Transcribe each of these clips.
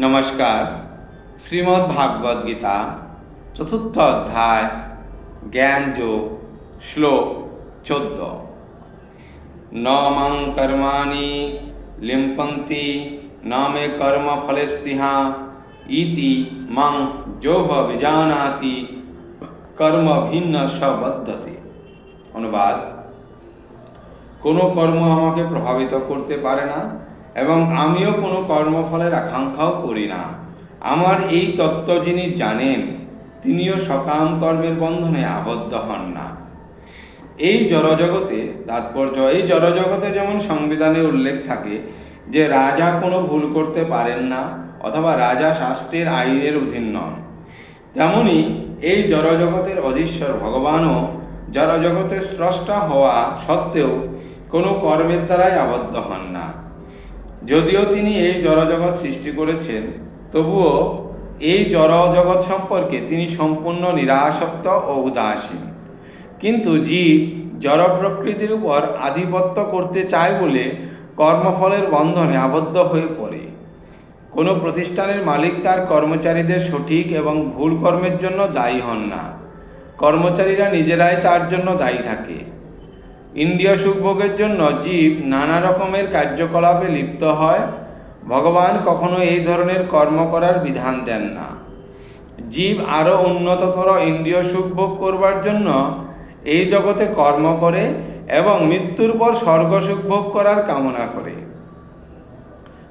নমস্কার। শ্রীমদ্ ভাগবত গীতা, চতুর্থ অধ্যায়, জ্ঞান যোগ, শ্লোক চোদ্দ। ন মাং কর্মাণি লিম্পন্তি ন মে কর্ম ফলেস্তিহা ইতি মাং যোভ বিজানাতি, কর্ম ভিন্ন সবদ্ধতে অনুবাদ। কোনো কর্ম আমাকে প্রভাবিত করতে পারে না। এবং আমিও কোনো কর্মফলের আকাঙ্ক্ষাও করি না। আমার এই তত্ত্ব যিনি জানেন, তিনিও সকাম কর্মের বন্ধনে আবদ্ধ হন না। এই জড়জগতে, তাৎপর্য, এই জড়জগতে যেমন সংবিধানে উল্লেখ থাকে যে রাজা কোনো ভুল করতে পারেন না অথবা রাজা শাস্ত্রের আইনের অধীন নন, তেমনি এই জড়জগতের অধীশ্বর ভগবানও জড়জগতের স্রষ্টা হওয়া সত্ত্বেও কোনো কর্মের দ্বারাই আবদ্ধ হন না। যদিও তিনি এই জড়জগৎ সৃষ্টি করেছেন, তবুও এই জড়জগৎ সম্পর্কে তিনি সম্পূর্ণ নিরাসক্ত ও উদাসীন। কিন্তু জীব জড় প্রকৃতির উপর আধিপত্য করতে চায় বলে কর্মফলের বন্ধনে আবদ্ধ হয়ে পড়ে। কোনো প্রতিষ্ঠানের মালিক তার কর্মচারীদের সঠিক এবং ভুল কর্মের জন্য দায়ী হন না। কর্মচারীরা নিজেরাই তার জন্য দায়ী থাকে। ইন্দ্রিয় সুখভোগের জন্য জীব নানা রকমের কার্যকলাপে লিপ্ত হয়। ভগবান কখনো এই ধরনের কর্ম করার বিধান দেন না। জীব আরও উন্নততর ইন্দ্রিয় সুখভোগ করবার জন্য এই জগতে কর্ম করে এবং মৃত্যুর পর স্বর্গ সুখভোগ করার কামনা করে।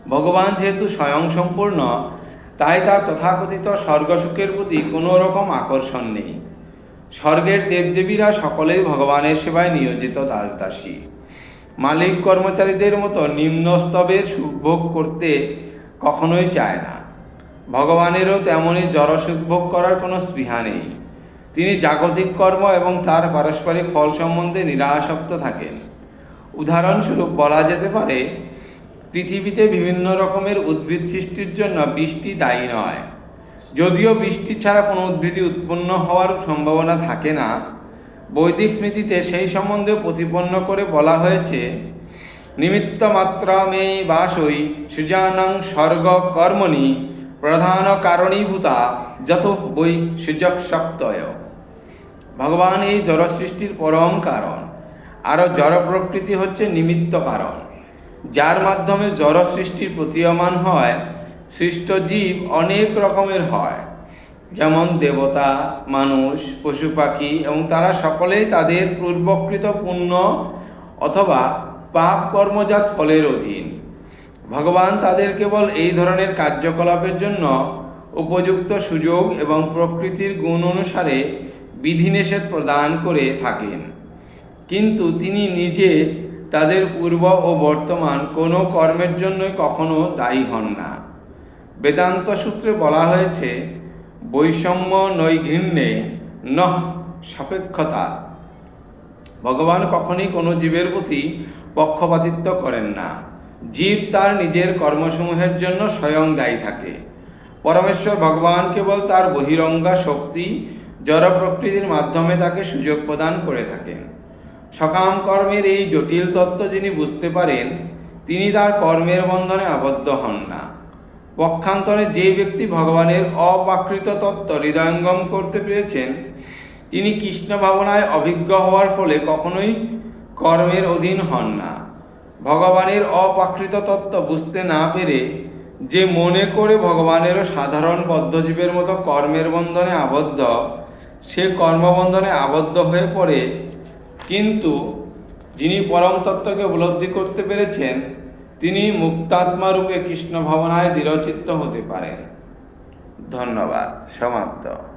ভগবান যেহেতু স্বয়ং সম্পূর্ণ তাই তার তথাকথিত স্বর্গসুখের প্রতি কোনো রকম আকর্ষণ নেই। স্বর্গের দেবদেবীরা সকলেই ভগবানের সেবায় নিয়োজিত দাসদাসী। মালিক কর্মচারীদের মতো নিম্ন স্তবের সুখভোগ করতে কখনোই চায় না। ভগবানেরও তেমনই জড় সুখভোগ করার কোনো স্পৃহা নেই। তিনি জাগতিক কর্ম এবং তার পারস্পরিক ফল সম্বন্ধে নিরাসক্ত থাকেন। উদাহরণস্বরূপ বলা যেতে পারে, পৃথিবীতে বিভিন্ন রকমের উদ্ভিদ সৃষ্টির জন্য বৃষ্টি দায়ী নয়। যদিও বৃষ্টি ছাড়া কোনো উদ্ভিদই উৎপন্ন হওয়ার সম্ভাবনা থাকে না, বৈদিক স্মৃতিতে সেই সম্বন্ধে প্রতিপন্ন করে বলা হয়েছে, নিমিত্ত মাত্রামে বাসই সৃজানং স্বর্গ কর্মণি প্রধান কারণীভূতা যত বৈ সৃজক শক্তয় ভগবান এই জড় সৃষ্টির পরম কারণ। আরও জড় প্রকৃতি হচ্ছে নিমিত্ত কারণ। যার মাধ্যমে জড় সৃষ্টির প্রতীয়মান হয় সৃষ্ট জীব অনেক রকমের হয়। যেমন দেবতা, মানুষ, পশু পাখি এবং তারা সকলেই তাদের পূর্বকৃত পুণ্য অথবা পাপ কর্মজাত ফলের অধীন। ভগবান তাদের কেবল এই ধরনের কার্যকলাপের জন্য উপযুক্ত সুযোগ এবং প্রকৃতির গুণ অনুসারে বিধিনিষেধ প্রদান করে থাকেন। কিন্তু তিনি নিজে তাদের পূর্ব ও বর্তমান কোনো কর্মের জন্য কখনো দায়ী হন না। বেদান্ত সূত্রে বলা হয়েছে, বৈষম্য নৈঘৃণ্যে নহ সাপেক্ষতা। ভগবান কখনই কোনো জীবের প্রতি পক্ষপাতিত্ব করেন না। জীব তার নিজের কর্মসমূহের জন্য স্বয়ং দায়ী থাকে। পরমেশ্বর ভগবান কেবল তার বহিরঙ্গা শক্তি, জড় প্রকৃতির মাধ্যমে তাকে সুযোগ প্রদান করে থাকেন। সকাম কর্মের এই জটিল তত্ত্ব যিনি বুঝতে পারেন, তিনি তার কর্মের বন্ধনে আবদ্ধ হন না। পক্ষান্তরে যে ব্যক্তি ভগবানের অপ্রাকৃত তত্ত্ব হৃদয়ঙ্গম করতে পেরেছেন, তিনি কৃষ্ণ ভাবনায় অভিজ্ঞ হওয়ার ফলে কখনোই কর্মের অধীন হন না। ভগবানের অপ্রাকৃত তত্ত্ব বুঝতে না পেরে যে মনে করে ভগবানেরও সাধারণ বদ্ধজীবের মতো কর্মের বন্ধনে আবদ্ধ, সে কর্মবন্ধনে আবদ্ধ হয়ে পড়ে। কিন্তু যিনি পরম তত্ত্বকে উপলব্ধি করতে পেরেছেন তিনি মুক্তাত্মা রূপে কৃষ্ণ ভবনায় দৃঢ়চিত্ত হতে পারেন। ধন্যবাদ। সমাপ্ত।